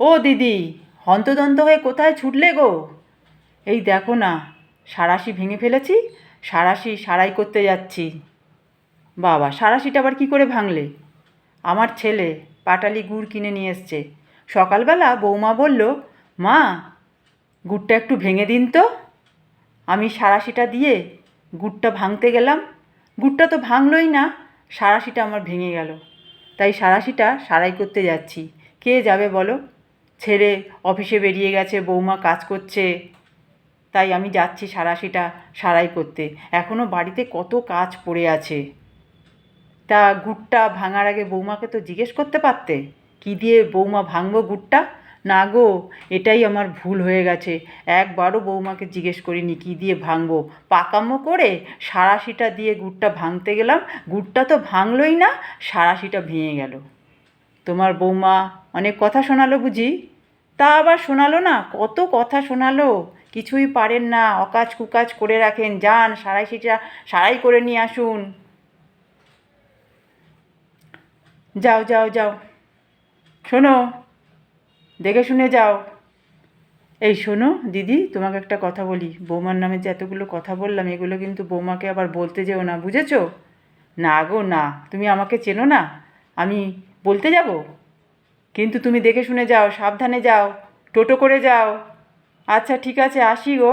ও দিদি, হন্তদন্ত হয়ে কোথায় ছুটলে গো? এই দেখো না, সারাশি ভেঙে ফেলেছি, সারাশি সারাই করতে যাচ্ছি। বাবা, সারাশিটা আবার কী করে ভাঙলে? আমার ছেলে পাটালি গুড় কিনে নিয়ে এসছে। সকালবেলা বৌমা বলল, মা, গুড়টা একটু ভেঙে দিন তো। আমি সারাশিটা দিয়ে গুড়টা ভাঙতে গেলাম। গুড়টা তো ভাঙলই না, সারাশিটা আমার ভেঙে গেল। তাই সারাশিটা সারাই করতে যাচ্ছি। কে যাবে বলো? ছেলে অফিসে বেরিয়ে গেছে, বৌমা কাজ করছে। তাই আমি যাচ্ছি সারাশিটা সারাই করতে। এখনও বাড়িতে কত কাজ পড়ে আছে। তা গুড়টা ভাঙার আগে বৌমাকে তো জিজ্ঞেস করতে পারতে? কী দিয়ে বৌমা ভাঙবো গুড়টা? না গো, এটাই আমার ভুল হয়ে গেছে। একবারও বৌমাকে জিজ্ঞেস করিনি কী দিয়ে ভাঙবো। পাকামো করে সারাশিটা দিয়ে গুড়টা ভাঙতে গেলাম। গুড়টা তো ভাঙলই না সারাশিটা ভেঙে গেল। তোমার বৌমা অনেক কথা শোনালো বুঝি? তা আবার শোনালো না? কত কথা শোনালো? কিছুই পারেন না। অকাজ কুকাজ করে রাখেন। যান সারাইশিটা সারাই করে নিয়ে আসুন। যাও যাও যাও। শোনো, দেখে শুনে যাও। এই শোনো, দিদি, তোমাকে একটা কথা বলি। বৌমার নামে যে এতগুলো কথা বললাম, এগুলো কিন্তু বৌমাকে আবার বলতে যেও না, বুঝেছ? না গো, না। তুমি আমাকে চেনো না। আমি বলতে যাব? কিন্তু তুমি দেখে শুনে যাও, সাবধানে যাও, টোটো করে যাও। আচ্ছা ঠিক আছে, আসি গো।